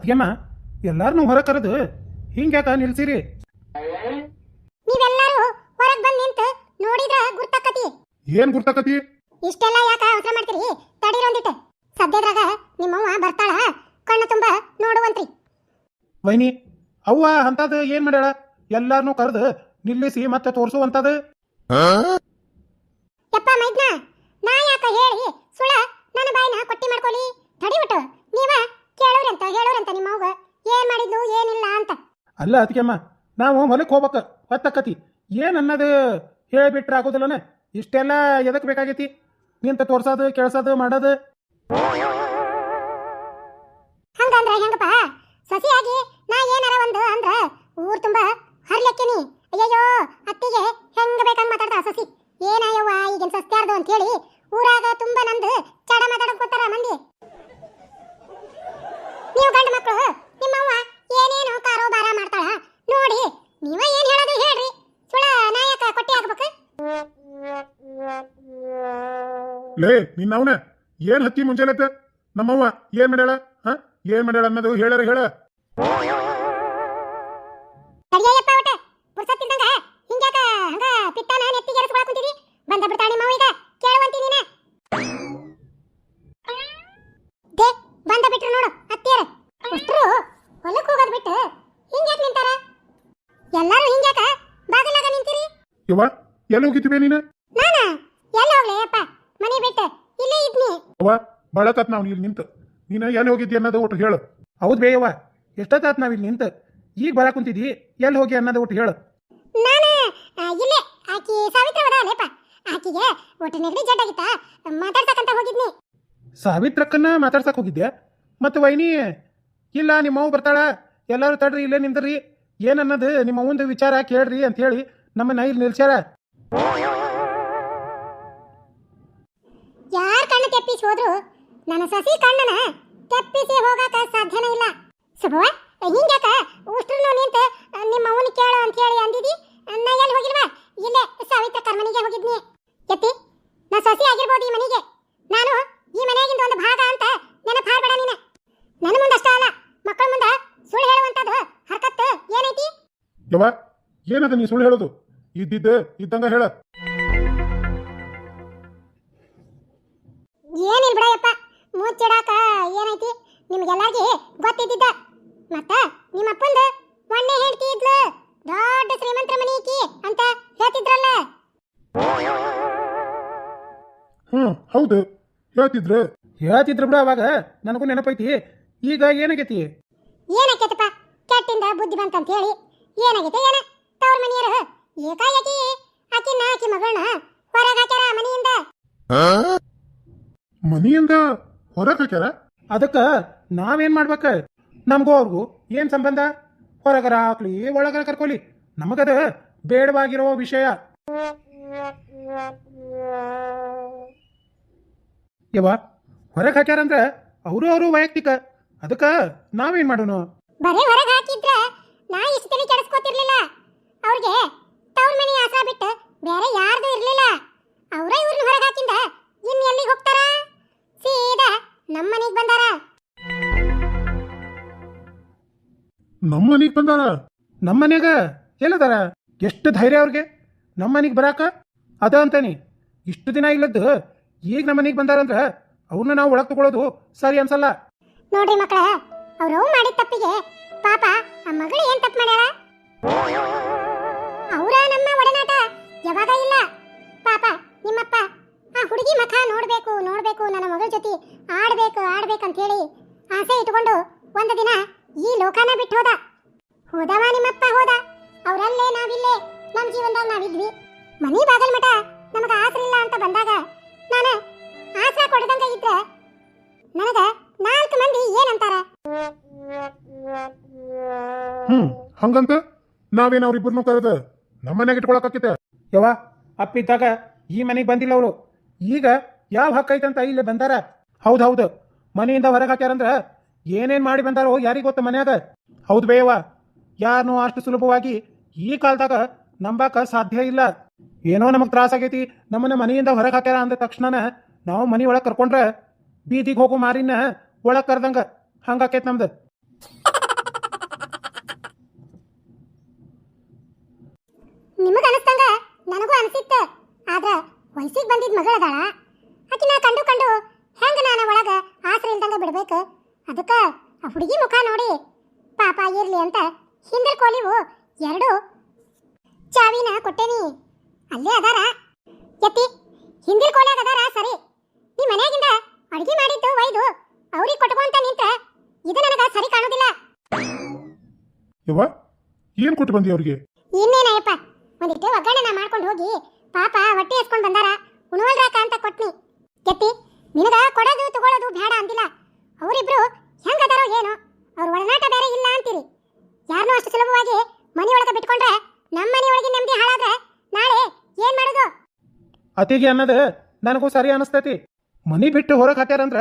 ಅದಕ್ಕೆಮ್ಮ ಎಲ್ಲಾರನ್ನೂ ಹೊರ ಕರೆದು ಹಿಂಗ್ಯಾಕ ನಿಲ್ಸಿರಿ. ನೀವೆಲ್ಲರೂ ಹೊರಗ್ ಬಂದ್ ನಿಂತು ನೋಡಿದ್ರ ಗುರ್ತಕತಿ ಏನ್ ಗುರ್ತಕತಿ ಇಷ್ಟೆಲ್ಲ ಯಾಕ ಅವಸರ ಮಾಡ್ತೀರಿ? ತಡೀರೊಂದಿಟ್ಟು ಸದ್ಯದ್ರಾಗ ನಿಮ್ಮವ್ವ ಬರ್ತಾಳ ಕಣ್ಣ ತುಂಬ ನೋಡುವಂತ್ರಿ. ವೈನಿ ಅವ್ವ ಅಂತದ್ ಏನ್ ಮಾಡ್ಯಾಳ? ಎಲ್ಲಾರನ್ನೂ ಕರೆದು ನಿಲ್ಲಿಸಿ ಮತ್ತೆ ತೋರ್ಸುವಂತದ? ಯಪ್ಪ ಮೈದ್ನ ನಾ ಯಾಕ ಹೇಳಿ ಸುಳ ನನ್ನ ಬಾಯಿನ ಕೊಟ್ಟಿ ಮಾಡ್ಕೊಲಿ ತಡಿಬಿಟ್ಟು ನೀವ ಕೇಳೋರಂತ ಹೇಳೋರಂತ ನಿಮ್ಮವ್ಗ ಏನ್ ಮಾಡಿದ್ಲು ಏನಿಲ್ಲ ಅಂತ? ಅಲ್ಲ ಅದಕ್ಕೆಮ್ಮ ನಾವು ಹೊಲಕ್ಕೆ ಹೋಗ್ಬೇಕ ಹೊತ್ತಕ್ಕತಿ ಏನ್ ಅನ್ನೋದು ಹೇಳಿಬಿಟ್ರೆ ಆಗೋದಿಲ್ಲನ? ಇಷ್ಟೆಲ್ಲ ಎದಕ್ ಬೇಕಾಗೈತಿ? ನಿಂತ ತೋರ್ಸೋದು ಕೇಳ್ಸೋದು ಮಾಡೋದು? ಹಂಗಂದ್ರ ಹೆಂಗಪ್ಪ? ಸಸಿಯಾಗಿ ನಾ ಏನಾರ ಒಂದು ಅಂದ್ರ ಊರ್ ತುಂಬಾ ಹರ್ಲಕ್ಕಿನಿ. ಅಯ್ಯಯ್ಯೋ ಅತ್ತಿಗೆ ಹೆಂಗ ಬೇಕಂಗ್ ಮಾತಾಡ್ತಾ ಸಸಿ? ಏನಾಯವ್ವ ಈಗಿನ ಸಸ್ತ್ಯಾರ್ದು ಅಂತ ಹೇಳಿ ಊರಾಗ ತುಂಬ ನಂದು ಚಡ ಮಾತಾಡಕ್ ಮಂದಿ. ನೀವು ಗಂಡ ಮಕ್ಕಳು ನಿಮ್ಮವ್ವ ಏನೇನೋ ಕಾರೋಬಾರ ಮಾಡ್ತಾಳ. ನೋಡಿ ನೀವ ಏನ್ ಹೇಳೋದು ಹೇಳ್ರಿ. ಸುಳ ನಾಯಕ ಕೊಟ್ಟಿ ಆಗ್ಬೇಕು. ಲೇ ನಿನ್ನ ಅವನ ಏನ್ ಹತ್ತಿ ಮುಂಜಾನೆ ನಮ್ಮವ್ವ ಏನ್ ಮಾಡ್ಯಾಳ? ಹ? ಏನ್ ಮಾಡ್ಯಾಳ ಅನ್ನೋದು ಹೇಳರ ಹೇಳ. ತಡಿಯಪ್ಪ ಒಟ್ಟ ಪುರ್ಸತ್ತಿದ್ದಂಗ ಹಿಂಗ್ಯಾಕ ಹಂಗ ಪಿತ್ತಾನ ನೆತ್ತಿಗೆ ಎರೆಸ್ಕೊಳಕ್ ಕುಂತಿದಿ? ಬಂದ ಬಿಡ್ತಾಳೆ ಮಾವ ಈಗ ಕೇಳುವಂತಿ ನೀನ ದೇ ಬಂದ ಬಿಟ್ರು ನೋಡು ಅತ್ತಿಯರ ಅಷ್ಟ್ರು ಹೊಲಕ್ ಹೋಗೋದ್ ಬಿಟ್ಟು ಹಿಂಗ್ಯಾಕ್ ನಿಂತಾರ ಎಲ್ಲಾರು ಹಿಂಗ್ಯಾಕ ಬಾಗಿಲಾಗ ನಿಂತೀರಿ? ಯವ್ವ ಎಲ್ಲಿ ಹೋಗಿದ್ವಿ ನೀನು? ನಾನ? ಎಲ್ಲ ಹೋಗ್ಲಿ ಅಪ್ಪ? ಮನೆ ಬಿಟ್ಟು. ಇಲ್ಲೇ ಇದ್ನಿ. ಅವ್ವ ಬಳಕತ್ ನಾವು ಇಲ್ಲಿ ನಿಂತು. ನೀನು ಎಲ್ಲಿ ಹೋಗಿದ್ದಿ ಅನ್ನೋದು ಒಟ್ಟು ಹೇಳು. ಹೌದು ಬೇಯವ್ವ ಎಷ್ಟೊತ್ತಾತ್ ನಾವು ಇಲ್ಲಿ ನಿಂತು? ಈಗ ಬರ ಕುಂತಿದ್ದಿ ಎಲ್ಲಿ ಹೋಗಿ ಅನ್ನೋದು ಒಟ್ಟು ಹೇಳು. ನಾನು? ಆ, ಇಲ್ಲೇ. ಆಕಿ ಸಾವಿತ್ರ ಅದಾಲೇಪ ಆಕಿಗೆ ಒಟ್ಟು ನೆಗಡಿ ಜಡ್ಡಾಗಿತ್ತ ಮಾತಾಡ್ತಕ್ಕಂತ ಹೋಗಿದ್ನಿ. ಸಾವಿತ್ರಕ್ಕನ್ನ ಮಾತಾಡ್ಸಕ್ ಹೋಗಿದ್ದೆ ಮತ್ತು ವೈನಿ ಇಲ್ಲ ನಿಮ್ಮ ಅವ್ವ ಬರ್ತಾಳ? ಎಲ್ಲರೂ ತಡ್ರಿ ಇಲ್ಲೇ ನಿಂದ್ರಿ. ಏನ್ ಅನ್ನೋದು ನಿಮ್ಮ ಮುಂದೆ ವಿಚಾರ ಕೇಳ್ರಿ ಅಂತ ಹೇಳಿ ನಮ್ಮನ್ನ ಇಲ್ಲಿ ನಿಲ್ಸ್ಯಾರ? ಯಾರ ಕಣ್ಣು ತೆಪ್ಪಿಸಿ ಹೋದ್ರು? ನನ್ನ ಸಸಿ ಕಣ್ಣನ ತೆಪ್ಪಿಸಿ ಹೋಗಾಕ ಸಾಧ್ಯನೇ ಇಲ್ಲ. ಸುಭವ, ಹಿಂಗ್ಯಾಕ? ಉಷ್ಟ್ರನು ನಿಂತ, ನಿಮ್ಮ ಅವನ ಕೇಳು ಅಂತ ಹೇಳಿ ಅಂದಿದಿ? ನಾ ಎಲ್ಲಿ ಹೋಗಿಲ್ವಾ? ಇಲ್ಲೇ ಸಾವಿತ್ರ ಕರ್ಮನಿಗೆ ಹೋಗಿದ್ನಿ. ಎತ್ತಿ ನಾ ಸಸಿ ಆಗಿರ್ಬೋದು ಈ ಮನೆಗೆ. ನಾನು ಈ ಮನೆಯಾಗಿಂದ ಒಂದು ಭಾಗ ಅಂತ ನೆನಪು ಹಾಡ್ಬೇಡ ನೀನೆ. ನನ್ನ ಮುಂದಷ್ಟ ಅಲ್ಲ, ಮಕ್ಕಳ ಮುಂದೆ ಸುಳ್ಳು ಏನೈತಿ ಯವ್ವ ಏನದ ನೀ ಸುಳ್ಳು ಹೇಳೋದು? ಇದ್ದಿದ್ದೆ ಇದ್ದಂಗ ಹೇಳ. ಏನಿಲ್ಲ ಬಿಡಯಪ್ಪ ಮುಚ್ಚಿಡಾಕ ಏನೈತಿ? ನಿಮ್ಗೆಲ್ಲರಿಗೆ ಗೊತ್ತಿದ್ದಿದ್ದ. ಮತ್ತ ನಿಮ್ಮಪ್ಪಂದು ಮೊನ್ನೆ ಹೇಳ್ತಿ ಇದ್ಲು ದೊಡ್ಡ ಶ್ರೀಮಂತರ ಮನೆ ಈಕಿ ಅಂತ ಹೇಳ್ತಿದ್ರಲ್ಲ. ಹ್ಮ್ ಹೌದು ಹೇಳ್ತಿದ್ರು. ಹೇಳ್ತಿದ್ರು ಬಿಡ ಅವಾಗ ನನಗೂ ನೆನಪೈತಿ. ಈಗ ಏನಾಗೈತಿ? ಏನಾಕೈತಪ್ಪ ಕೆಟ್ಟಿಂದ ಬುದ್ಧಿ ಬಂತಂತ ಹೇಳಿ ಏನಾಗೈತೆ ಏನ? ತವ್ರ ಮನೆಯರು? ಏಕಾಏಕಿ? ಆಕಿನ ಆಕಿ ಮಗಳನ್ನ ಹೊರಗೆ ಮನೆಯಿಂದ? ಮನೆಯಿಂದ ಮನಿಯಿಂದ ಹೊರಗೆ ಹಾಕ್ಯಾರ? ಅದಕ್ಕ ನಾವೇನ್ ಮಾಡ್ಬೇಕ? ನಮಗೂ ಅವ್ರಿಗೂ ಏನ್ ಸಂಬಂಧ? ಹೊರಗರ ಹಾಕ್ಲಿ ಒಳಗರ ಕರ್ಕೊಳ್ಳಿ ನಮಗದ ಬೇಡವಾಗಿರೋ ವಿಷಯ. ಯವ್ವ ಹೊರಗೆ ಹಾಕ್ಯಾರಂದ್ರ ಅವರು ಅವರು ವೈಯಕ್ತಿಕ. ಅದಕ್ಕ ನಾವೇನ್ ಮಾಡೋಣ ಬರೀ ಹೊರಗೆ ಹಾಕಿದ್ರ ನಾ ಇಷ್ಟು ತಲೆ ಕೆಡಿಸ್ಕೋತಿರ್ಲಿಲ್ಲ. ಅವ್ರಿಗೆ ತವ್ರ ಮನೆ ಆಸರ ಬಿಟ್ಟು ಬೇರೆ ಯಾರ್ದು ಇರಲಿಲ್ಲ. ಅವರ ಇವ್ರನ್ನ ಹೊರಗೆ ಹಾಕಿಂದ ಇನ್ ಎಲ್ಲಿಗೆ ಹೋಗ್ತಾರ? ಸೀದಾ ನಮ್ಮ ಮನೆಗೆ ಬಂದಾರ. ನಮ್ಮ ಮನೆಗೆ ಬಂದಾರ? ನಮ್ಮ ಮನ್ಯಾಗ ಎಲ್ಲದಾರ? ಎಷ್ಟು ಧೈರ್ಯ ಅವ್ರಿಗೆ? ನಮ್ಮ ಮನೆಗೆ ಬರಾಕ? ಅದ ಅಂತಾನೆ. ಇಷ್ಟು ದಿನ ಇಲ್ಲದ್ದು ಈಗ ನಮ್ಮ ಮನೆಗೆ ಬಂದಾರಂದ್ರೆ ಅವ್ರನ್ನ ನಾವು ಒಳಗೆ ತಗೊಳ್ಳೋದು ಸರಿ ಅನ್ಸಲ್ಲ. ನೋಡ್ರಿ ಮಕ್ಕಳ ಅವ್ರು ಮಾಡಿದ ತಪ್ಪಿಗೆ ಪಾಪ, ಆ ಮಗಳು ಏನ್ ತಪ್ಪು ಮಾಡ್ಯಾಳ? ಅವರ ನಮ್ಮ ಒಡನಾಟ ಯಾವಾಗ ಇಲ್ಲ? ಪಾಪ, ನಿಮ್ಮಪ್ಪ, ಆ ಹುಡುಗಿ ಮಖ ನೋಡ್ಬೇಕು ನೋಡ್ಬೇಕು, ನನ್ನ ಮಗಳ ಜೊತೆ ಆಡ್ಬೇಕು, ಆಡ್ಬೇಕಂತ ಹೇಳಿ ಆಸೆ ಇಟ್ಕೊಂಡು ಒಂದು ದಿನ ಈ ಲೋಕನ ಬಿಟ್ಟು ಹೋದ. ಹೋದವ ನಿಮ್ಮಪ್ಪ, ಹೋದ. ಅವರಲ್ಲೇ ನಾವಿಲ್ಲೇ ನಮ್ಮ ಜೀವನದಲ್ಲಿ ನಾವಿದ್ವಿ. ಮನಿ ಬಾಗಲ್ ಮಠ ನಮಗ ಆಸರಿಲ್ಲ ಅಂತ ಬಂದಾಗ ನಾನು ಆಸರ ಕೊಡದಂಗ ಇದ್ರೆ ನನಗೆ ನಾಲ್ಕು ಮಂದಿ ಏನಂತಾರ? ಹ್ಮ್, ಹಂಗಂತ ನಾವೇನು ಅವ್ರಿಬ್ಬರನ್ನು ಕರೆದ ನಮ್ಮ ಮನೆಗೆ ಇಟ್ಕೊಳಕತ್ತಿತ್ತ ಯವ್ವ ಅಪ್ಪಿದ್ದಾಗ ಈ ಮನೆಗೆ ಬಂದಿಲ್ಲ ಅವರು ಈಗ ಯಾವ ಹಕ್ಕೈತಂತ ಇಲ್ಲಿ ಬಂದಾರ? ಹೌದು ಹೌದು. ಮನೆಯಿಂದ ಹೊರಗೆ ಹಾಕ್ಯಾರಂದ್ರ ಏನೇನ್ ಮಾಡಿ ಬಂದಾರೋ ಯಾರಿಗೆ ಗೊತ್ತ ಮನ್ಯಾಗ? ಹೌದು ಬೇಯವ್ವ ಯಾರನ್ನೂ ಅಷ್ಟು ಸುಲಭವಾಗಿ ಈ ಕಾಲದಾಗ ನಂಬಾಕ ಸಾಧ್ಯ ಇಲ್ಲ. ಏನೋ ನಮಗ್ ತ್ರಾಸ ಆಗೈತಿ, ನಮ್ಮನ್ನ ಮನೆಯಿಂದ ಹೊರಗೆ ಹಾಕ್ಯಾರ ಅಂದ ತಕ್ಷಣ ನಾವು ಮನೆ ಒಳಗೆ ಕರ್ಕೊಂಡ್ರ ಬೀದಿಗೆ ಹೋಗೋ ಮಾರಿನ ಒಳಗೆ ಕರ್ದಂಗ ಹಂಗಾಕೈತಿ ನಮ್ದು. ನಿಮಗ ಅನಿಸ್ತಂಗ ನನಗೂ ಅನಿಸಿತ್ತ. ಆದ್ರೆ ವಯಸ್ಸಿಗೆ ಬಂದಿದ್ ಮಗಳದಾಳ. ಆಕಿ ನಾ ಕಂಡು ಕಂಡು ಹೆಂಗ ನಾನು ಒಳಗ ಆಸರೆ ಇಲ್ದಂಗ ಬಿಡ್ಬೇಕು? ಅದಕ್ಕ ಆ ಹುಡುಗಿ ಮುಖ ನೋಡಿ ಪಾಪ ಇರ್ಲಿ ಅಂತ ಹಿಂದೆ ಕೋಲಿವು ಎರಡು ಚಾವಿನ ಕೊಟ್ಟೇನಿ. ಅಲ್ಲೇ ಅದಾರ. ಎತ್ತಿ ಹಿಂದಿಲ್ ಕೋಲಿಯಾಗ ಅದಾರ, ಸರಿ. ನೀ ಮನ್ಯಾಗಿಂದ ಅಡುಗೆ ಮಾಡಿದ್ದು ಒಯ್ದು ಅವ್ರಿಗೆ ಕೊಟ್ಕೊಂತ ನಿಂತ ಇದು ನನಗೆ ಸರಿ ಕಾಣೋದಿಲ್ಲ. ಯವ್ವ, ಏನು ಕೊಟ್ಟು ಬಂದಿ ಅವ್ರಿಗೆ? ಒಂದಿಟ್ಟು ಒಗ್ಗರಣೆ ನಾ ಮಾಡ್ಕೊಂಡು ಹೋಗಿ ಪಾಪ ಹೊಟ್ಟೆ ಎಸ್ಕೊಂಡ್ ಬಂದಾರ. ಉಣವಲ್ರಾಕ ಅಂತ ಕೊಟ್ನಿ. ಕೆತ್ತಿ ನಿನಗ ಕೊಡೋದು ತಗೊಳ್ಳೋದು ಬೇಡ ಅಂದಿಲ್ಲ. ಅವರಿಬ್ರು ಹೆಂಗದಾರೋ ಏನೋ ಅವ್ರ ಒಡನಾಟ ಬೇರೆ ಇಲ್ಲ ಅಂತೀರಿ. ಯಾರನ್ನೂ ಅಷ್ಟು ಸುಲಭವಾಗಿ ಮನೆಯೊಳಗೆ ಬಿಟ್ಕೊಂಡ್ರೆ ನಮ್ಮ ಮನೆಯೊಳಗೆ ನೆಮ್ಮದಿ ಹಾಳಾದ್ರೆ ನಾಳೆ ಏನ್ ಮಾಡೋದು? ಅತಿಗೆ ಅನ್ನೋದು ನನಗೂ ಸರಿ ಅನಿಸ್ತೈತಿ. ಮನಿ ಬಿಟ್ಟು ಹೊರಗೆ ಹಾಕ್ಯಾರಂದ್ರ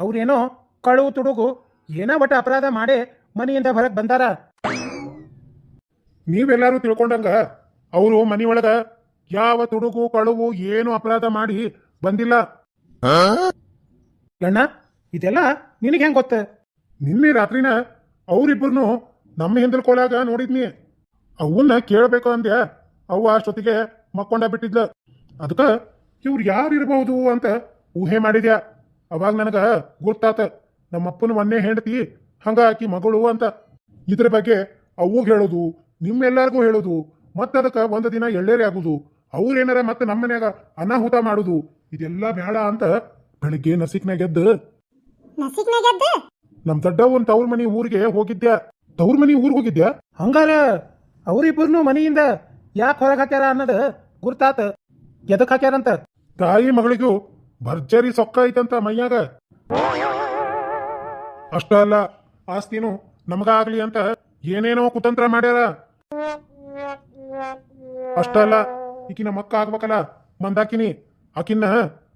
ಅವ್ರೇನೋ ಕಳು ತುಡುಗು ಏನೋ ಒಟ್ಟು ಅಪರಾಧ ಮಾಡಿ ಮನೆಯಿಂದ ಹೊರಗೆ ಬಂದಾರ? ನೀವೆಲ್ಲರೂ ತಿಳ್ಕೊಂಡಂಗ ಅವರು ಮನೆಯೊಳಗ ಯಾವ ತುಡುಗು ಕಳುವು ಏನು ಅಪರಾಧ ಮಾಡಿ ಬಂದಿಲ್ಲ. ಅಣ್ಣ ಇದೆಲ್ಲ ನಿನಗೆ ಹೆಂಗ್ ಗೊತ್ತ? ನಿನ್ನೆ ರಾತ್ರಿನ ಅವರಿಬ್ಬರನ್ನು ನಮ್ಮ ಹಿಂದಲ್ ಕೋಲಾಗ ನೋಡಿದ್ನಿ. ಅವನ್ನ ಕೇಳಬೇಕು ಅಂದ್ಯ ಅವು ಅಷ್ಟೊತ್ತಿಗೆ ಮಕ್ಕೊಂಡ ಬಿಟ್ಟಿದ್ಲ. ಅದಕ್ಕ ಇವ್ರು ಯಾರು ಇರಬಹುದು ಅಂತ ಊಹೆ ಮಾಡಿದ್ಯಾ? ಅವಾಗ ನನಗ ಗುರ್ತಾತ ನಮ್ಮಪ್ಪನ ಮೊನ್ನೆ ಹೆಂಡತಿ ಹಂಗ ಆಕಿ ಮಗಳು ಅಂತ. ಇದ್ರ ಬಗ್ಗೆ ಅವ್ಗೆ ಹೇಳೋದು ನಿಮ್ಮೆಲ್ಲರಿಗೂ ಹೇಳೋದು ಮತ್ತೆ ಅದಕ್ಕೆ ಒಂದು ದಿನ ಎಳ್ಳೇರಿ ಆಗುದು. ಅವ್ರೇನಾರ ಮತ್ತೆ ನಮ್ಮ ಮನ್ಯಾಗ ಅನಾಹುತ ಮಾಡುದು. ಇದೆಲ್ಲ ಬೇಡ ಅಂತ ಬೆಳಿಗ್ಗೆ ನಸಿಕ್ನಾಗ ಎದ್ದು ನಮ್ ಗೆದ್ದು ನಮ್ ದೊಡ್ಡವನ್ ತವ್ರ ಮನಿ ಊರಿಗೆ ಹೋಗಿದ್ಯಾ? ತವ್ರ ಮನಿ ಊರಿಗೆ ಹೋಗಿದ್ಯಾ? ಹಂಗಾರ ಅವರಿಬ್ಬರನು ಮನೆಯಿಂದ ಯಾಕೆ ಹೊರಗೆ ಹಾಕ್ಯಾರ ಅನ್ನೋದು ಗುರ್ತಾತ. ಎದಕ್ ಹಾಕ್ಯಾರಂತ? ತಾಯಿ ಮಗಳಿಗೂ ಭರ್ಜರಿ ಸೊಕ್ಕ ಐತಂತ ಮೈಯಾಗ. ಅಷ್ಟ ಅಲ್ಲ ಆಸ್ತಿನೂ ನಮಗಾಗ್ಲಿ ಅಂತ ಏನೇನೋ ಕುತಂತ್ರ ಮಾಡ್ಯಾರ. ಅಷ್ಟ ಅಲ್ಲ ಈಕಿ ನಮ್ಮ ಅಕ್ಕ ಆಗ್ಬೇಕಲ್ಲ? ಮಂದಾಕಿನಿ ಆಕಿನ್ನ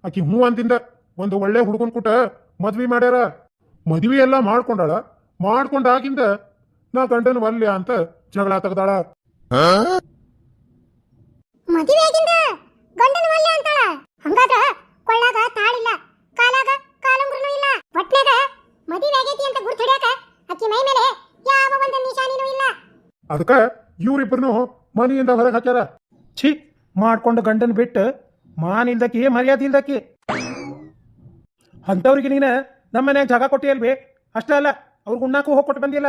ಆಕಿ ಹ್ಞೂ ಅಂದಿಂದ ಒಂದು ಒಳ್ಳೆ ಹುಡುಗನ್ ಕೊಟ್ಟ ಮದ್ವಿ ಮಾಡ್ಯಾರ. ಮದ್ವಿ ಎಲ್ಲ ಮಾಡ್ಕೊಂಡಾಳ. ಮಾಡ್ಕೊಂಡಾಗಿಂದ ನಾ ಗಂಡನ ಬರ್ಲಿ ಅಂತ ಜಗಳ ತೆಗ್ದಾಳ. ಮದುವೆಯಾಗಿಂದ ಗಂಡನ ವಲ್ಯ ಅಂತಾಳ? ಹಂಗಾದ್ರ ಕೊಳ್ಳಾಗ ತಾಳಿಲ್ಲ ಕಾಲಾಗ ಕಾಲುಂಗ್ರನೂ ಇಲ್ಲ. ಒಟ್ನಾಗ ಮದುವೆ ಆಗೈತಿ ಅಂತ ಗುರ್ತು ಅಕ್ಕಿ ಮೈ ಮೇಲೆ ಯಾವ ಒಂದು ನಿಶಾನಿನೂ ಇಲ್ಲ. ಅದಕ್ಕ ಇವ್ರಿಬ್ಬರನ್ನು ಮನೆಯಿಂದ ಹೊರಗೆ ಹಾಕ್ಯಾರ. ಛೀ, ಮಾಡ್ಕೊಂಡು ಗಂಡನ್ ಬಿಟ್ಟು ಮಾನ್ ಇಲ್ದಕ್ಕಿ ಮರ್ಯಾದೆ ಇಲ್ದಕ್ಕೆ ಅಂಥವ್ರಿಗೆ ನೀನ ನಮ್ಮ ಮನ್ಯಾಗ ಜಾಗ ಕೊಟ್ಟಿಯಲ್ವೇ? ಅಷ್ಟೇ ಅಲ್ಲ, ಅವ್ರಿಗೆ ಉಣ್ಣಾಕು ಹೋಗಿ ಕೊಟ್ಟು ಬಂದಿಲ್ಲ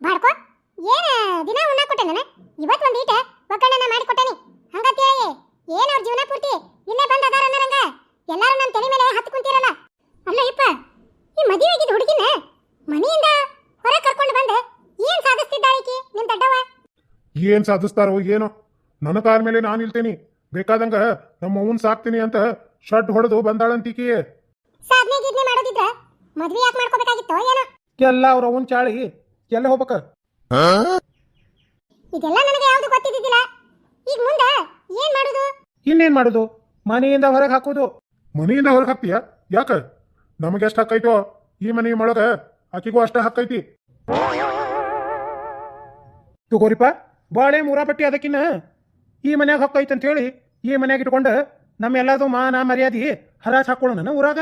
ಬಾಡ್ಕೋ ಏನ ದಿನ ಉಣ್ಣ ಕೊಟ್ಟೆ ನಾನು ಇವತ್ತು ಒಂದು ಈಟ ಒಗ್ಗರಣೆನ ಮಾಡಿ ಕೊಟ್ಟೇನಿ ಹಂಗಂತೇಳಿ ಏನ್ ಅವ್ರ ಜೀವನ ಪೂರ್ತಿ ಇಲ್ಲೇ ಬಂದ ಅದಾರ ಅನ್ನರಂಗ ಎಲ್ಲಾರು ನನ್ನ ತಲೆ ಮೇಲೆ ಹತ್ತು ಕುಂತಿರಲ್ಲ ಅಲ್ಲ ಇಪ್ಪ ಈ ಮದುವೆ ಆಗಿದ್ದ ಹುಡುಗಿನ ಮನೆಯಿಂದ ಹೊರ ಕರ್ಕೊಂಡು ಬಂದ ಏನ್ ಸಾಧಿಸ್ತಿದ್ದಾಳ ಈಕಿ ನಿಮ್ ದಡ್ಡವ ಏನ್ ಸಾಧಿಸ್ತಾರೋ ಏನೋ? ನನ್ನ ಕಾಲ ಮೇಲೆ ನಾನು ಇಲ್ತೇನಿ ಬೇಕಾದಂಗ ನಮ್ಮ ಅವನ್ ಸಾಕ್ತೀನಿ ಅಂತ ಶರ್ಟ್ ಹೊಡೆದು ಬಂದಾಳಂತಿಕಿ ಸಾಧನೆ ಗೀದ್ನೆ ಮಾಡೋದಿದ್ರೆ ಮದ್ವೆ ಯಾಕೆ ಮಾಡ್ಕೋಬೇಕಾಗಿತ್ತು ಏನೋ? ಎಲ್ಲ ಅವ್ರ ಅವನ್ ಚಾಳಿ. ಎಲ್ಲ ಹೋಗ್ಬೇಕ. ಇದೆಲ್ಲ ನನಗೆ ಯಾವ್ದು ಈಗ ಮುಂದೆ ಏನ್ ಮಾಡುದು? ಇನ್ನೇನ್ ಮಾಡುದು? ಮನೆಯಿಂದ ಹೊರಗೆ ಹಾಕೋದು. ಮನೆಯಿಂದ ಹೊರಗೆ ಹಾಕ್ತೀಯ? ಯಾಕ? ನಮಗೆ ಎಷ್ಟು ಹಕ್ಕೈತೋ ಈ ಮನೆ ಒಳಗ ಆಕಿಗೂ ಅಷ್ಟ ಹಕ್ಕೈತಿ. ತಗೋರಿಪ್ಪ. ಬಾಳೆ ಮೂರಾಪಟ್ಟಿ ಅದಕ್ಕಿನ್ನ ಈ ಮನ್ಯಾಗ ಹಕ್ಕೈತೆ ಅಂತ ಹೇಳಿ ಈ ಮನ್ಯಾಗ ಇಟ್ಕೊಂಡು ನಮ್ಮೆಲ್ಲದು ಮಾನ ಮರ್ಯಾದಿ ಹರಾಜ್ ಹಾಕೊಳ್ಳೋಣ ಊರಾಗ.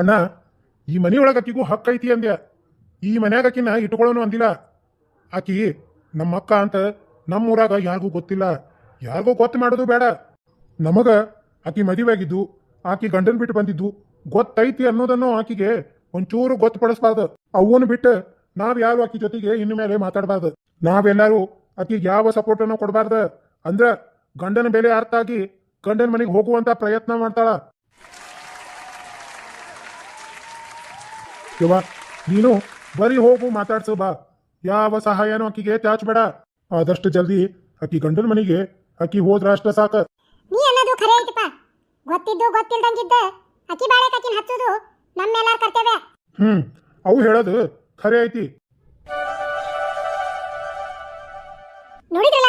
ಅಣ್ಣ, ಈ ಮನೆಯೊಳಗ ಆಕಿಗೂ ಹಕ್ಕೈತಿ ಅಂದ್ಯ? ಈ ಮನ್ಯಾಗ ಆಕಿನ ಇಟ್ಕೊಳ್ಳೋನು ಅಂದಿಲ್ಲ. ಆಕಿ ನಮ್ಮ ಅಕ್ಕ ಅಂತ ನಮ್ಮ ಊರಾಗ ಯಾರಿಗೂ ಗೊತ್ತಿಲ್ಲ. ಯಾರಿಗೂ ಗೊತ್ತು ಮಾಡೋದು ಬೇಡ. ನಮಗ ಆಕಿ ಮದುವೆಯಾಗಿದ್ದು, ಆಕಿ ಗಂಡನ್ ಬಿಟ್ಟು ಬಂದಿದ್ದು ಗೊತ್ತೈತಿ ಅನ್ನೋದನ್ನು ಆಕಿಗೆ ಒಂಚೂರು ಗೊತ್ತುಪಡಿಸ್ಬಾರ್ದು. ಅವನು ಬಿಟ್ಟು ನಾವ್ ಯಾರು ಆಕಿ ಜೊತೆಗೆ ಇನ್ನು ಮೇಲೆ ಮಾತಾಡಬಾರ್ದು. ನಾವೆಲ್ಲರೂ ಆಕಿಗೆ ಯಾವ ಸಪೋರ್ಟನ್ನು ಕೊಡಬಾರ್ದ? ಅಂದ್ರ ಗಂಡನ ಬೆಲೆ ಅರ್ಥ ಆಗಿ ಗಂಡನ ಮನೆಗೆ ಹೋಗುವಂತ ಪ್ರಯತ್ನ ಮಾಡ್ತಾಳ. ಯವ್ವ ನೀನು ಬರೀ ಹೋಗು ಮಾತಾಡ್ಸು ಬಾ. ಯಾವ ಸಹಾಯನೂ ಆಕಿಗೆ ತ್ಯಾಚಬೇಡ ಆದಷ್ಟು ಜಲ್ದಿ ಆಕಿ ಗಂಡನ ಮನೆಗೆ ಆಕಿ ಹೋದ್ರ ಅಷ್ಟ ಸಾಕ. ನೀ ಅನ್ನೋದು ಖರೆ ಐತಪ್ಪ. ಗೊತ್ತಿದ್ದು ಗೊತ್ತಿಲ್ದಂಗಿದ್ದ. ಅಕ್ಕಿ ಬಾಳೆ ಕಕ್ಕಿನ ಹಚ್ಚೋದು ನಮ್ಮೆಲ್ಲರ ಕರ್ತವ್ಯ. ಹ್ಮ್ ಅವು ಹೇಳೋದು ಖರೆ ಐತಿ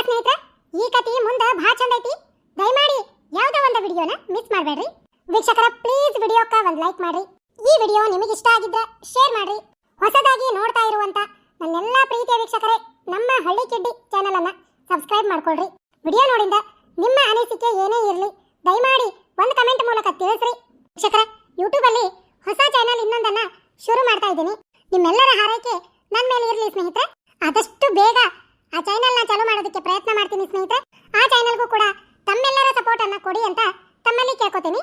ಸ್ನೇಹಿತರೆ, ಈ ಕಥೆ ಮುಂದೆ ಭಾಳ ಚಂದ ಐತಿ. ದಯಮಾಡಿ ಯಾವುದೋ ಒಂದು ವಿಡಿಯೋನ ಮಿಸ್ ಮಾಡಬೇಡ್ರಿ. ವೀಕ್ಷಕರ ಪ್ಲೀಸ್ ವಿಡಿಯೋಕ್ಕ ಒಂದು ಲೈಕ್ ಮಾಡ್ರಿ. ಈ ವಿಡಿಯೋ ನಿಮಗೆ ಇಷ್ಟ ಆಗಿದ್ರೆ ಶೇರ್ ಮಾಡ್ರಿ. ಹೊಸದಾಗಿ ನೋಡ್ತಾ ಇರುವಂತ ನನ್ನೆಲ್ಲ ಪ್ರೀತಿಯ ವೀಕ್ಷಕರೇ, ನಮ್ಮ ಹಳ್ಳಿ ಕಿಡ್ಡಿ ಚಾನೆಲ್ ಅನ್ನ ಸಬ್ಸ್ಕ್ರೈಬ್ ಮಾಡ್ಕೊಳ್ರಿ. ವಿಡಿಯೋ ನೋಡಿಂದ ನಿಮ್ಮ ಅನಿಸಿಕೆ ಏನೇ ಇರಲಿ, ದಯಮಾಡಿ ಒಂದು ಕಮೆಂಟ್ ಮೂಲಕ ತಿಳಿಸ್ರಿ. ವೀಕ್ಷಕರೇ ಯೂಟ್ಯೂಬಲ್ಲಿ ಹೊಸ ಚಾನೆಲ್ ಇನ್ನೊಂದನ್ನ ಶುರು ಮಾಡ್ತಾ ಇದ್ದೀನಿ. ನಿಮ್ಮೆಲ್ಲರ ಹಾರೈಕೆ ನನ್ನ ಮೇಲೆ ಇರಲಿ, ಸ್ನೇಹಿತರೆ. ಆದಷ್ಟು ಬೇಗ ಆ ಚಾನೆಲ್ನ ಚಾಲೂ ಮಾಡೋದಕ್ಕೆ ಪ್ರಯತ್ನ ಮಾಡ್ತೀನಿ, ಸ್ನೇಹಿತರೆ. ಆ ಚಾನೆಲ್ಗೂ ಕೂಡ ತಮ್ಮೆಲ್ಲರ ಸಪೋರ್ಟನ್ನು ಕೊಡಿ ಅಂತ ತಮ್ಮಲ್ಲಿ ಕೇಳ್ಕೊತೀನಿ.